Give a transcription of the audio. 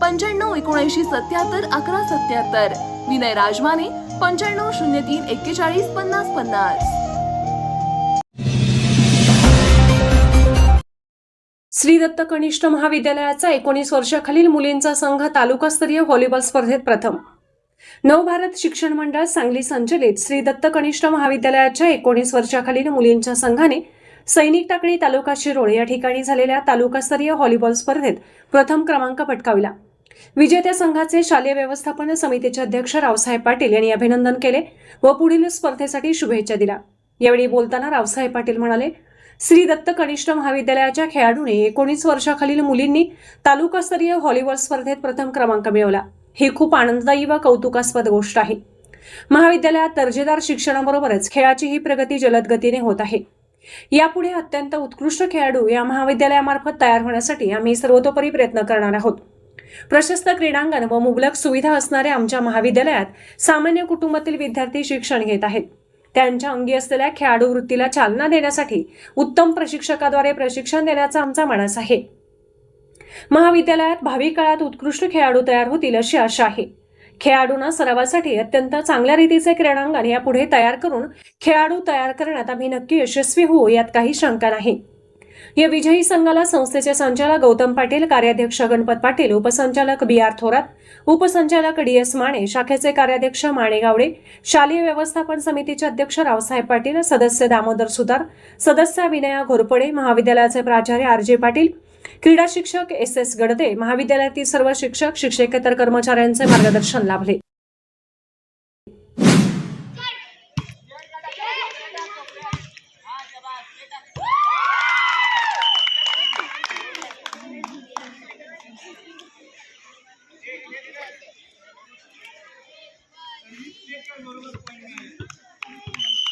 पंच्याण्णव एकोणऐंशी सत्याहत्तर अकरा सत्याहत्तर. विनय राजमाने पंच्याण्णव शून्य तीन एक्केचाळीस पन्नास पन्नास. श्री दत्त कनिष्ठ महाविद्यालयाचा एकोणीस वर्षाखालील मुलींचा संघ तालुकास्तरीय व्हॉलीबॉल स्पर्धेत प्रथम. नवभारत शिक्षण मंडळ सांगली संचलित श्री दत्त कनिष्ठ महाविद्यालयाच्या एकोणीस वर्षाखालील मुलींच्या संघाने सैनिक टाकळी तालुका शिरोळ या ठिकाणी झालेल्या तालुकास्तरीय व्हॉलीबॉल स्पर्धेत प्रथम क्रमांक पटकाविला. विजेत्या संघाचे शालेय व्यवस्थापन समितीचे अध्यक्ष रावसाहेब पाटील यांनी अभिनंदन केले व पुढील स्पर्धेसाठी शुभेच्छा दिल्या. यावेळी बोलताना रावसाहेब पाटील म्हणाले श्री दत्त कनिष्ठ महाविद्यालयाच्या खेळाडूने एकोणीस वर्षाखालील मुलींनी तालुकास्तरीय व्हॉलीबॉल स्पर्धेत प्रथम क्रमांक मिळवला. ही खूप आनंददायी व कौतुकास्पद गोष्ट आहे. महाविद्यालयात दर्जेदार शिक्षणाबरोबरच खेळाची ही प्रगती जलद गतीने होत आहे. यापुढे अत्यंत उत्कृष्ट खेळाडू या महाविद्यालयामार्फत तयार होण्यासाठी आम्ही सर्वतोपरी प्रयत्न करणार आहोत. प्रशस्त क्रीडांगण व मुबलक सुविधा असणाऱ्या आमच्या महाविद्यालयात सामान्य कुटुंबातील विद्यार्थी शिक्षण घेत आहेत. त्यांच्या अंगी असलेल्या खेळाडू वृत्तीला चालना देण्यासाठी उत्तम प्रशिक्षकाद्वारे प्रशिक्षण देण्याचा आमचा मानस आहे. महाविद्यालयात भावी काळात उत्कृष्ट खेळाडू तयार होतील अशी आशा आहे. खेळाडूंना सरावासाठी अत्यंत चांगल्या रीतीचे क्रीडांगण यापुढे तयार करून खेळाडू तयार करण्यात आम्ही नक्की यशस्वी होऊ यात काही शंका नाही. या विजयी संघाला संस्थेचे संचालक गौतम पाटील कार्याध्यक्ष गणपत पाटील उपसंचालक बी आर थोरात उपसंचालक डी एस माने शाखेचे कार्याध्यक्ष माणे गावडे शालेय व्यवस्थापन समितीचे अध्यक्ष रावसाहेब पाटील सदस्य दामोदर सुतार सदस्य विनया घोरपडे महाविद्यालयाचे प्राचार्य आर जे पाटील क्रीडा शिक्षक एस एस गडदे महाविद्यालयातील सर्व शिक्षक शिक्षकेतर कर्मचाऱ्यांचे मार्गदर्शन लाभले. すごいね。